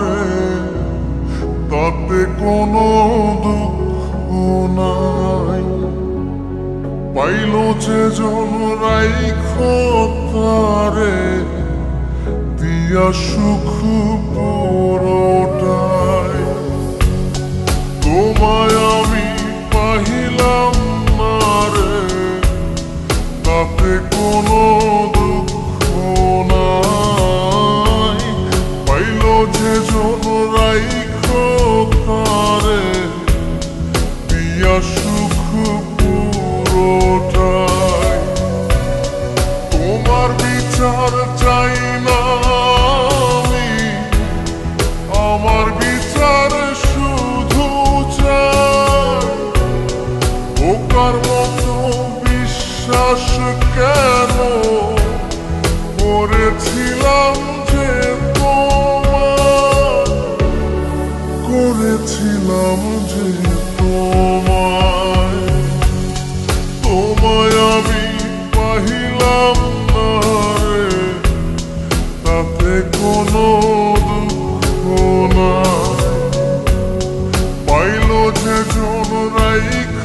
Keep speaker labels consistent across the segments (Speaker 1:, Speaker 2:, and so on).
Speaker 1: রে তাতে কোনো দুঃখ নাই। পাইল যে জন রাইখ তারে দিয়া সুখ পুরোটাই। তোমায় করেছিলাম যে তোমার করেছিলাম যে তোমায় তোমায় আমি পাহিলাম না রে। তাতে কোনো দুঃখ নাই। পাইল যে জন রাইখ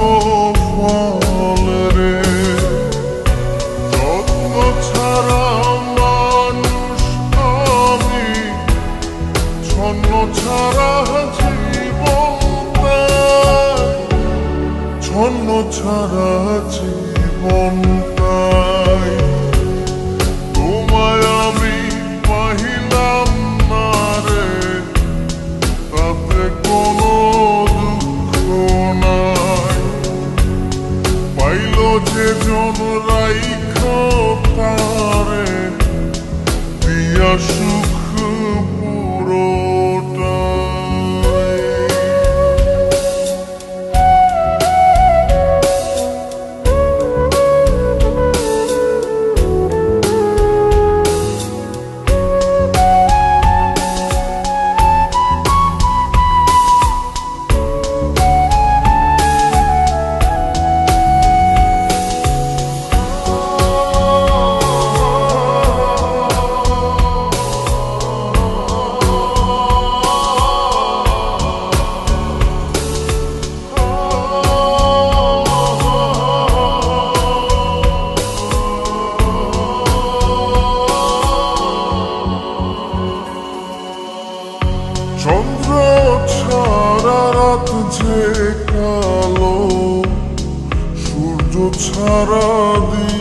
Speaker 1: ফল রে যত্ন ছাড়া মানুষ আমি ছন্ন ছাড়া জীবন ছন্ন ছাড়া জীবনটাই দিয়া চন্দ্র ছাড়া রাত যে কালো সূর্য ছাড়া দিন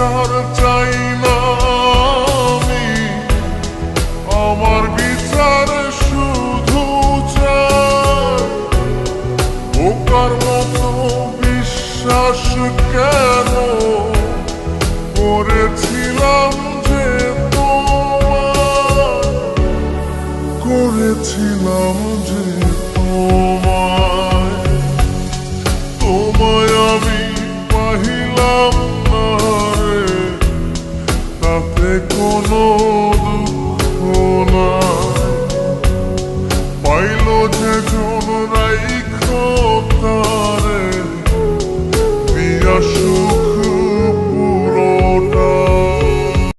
Speaker 1: বিচার চাই না আমি। আমার বিচার শুধু চাই। বোকার মতো বিশ্বাস কেন করেছিলাম যে তোমার করেছিলাম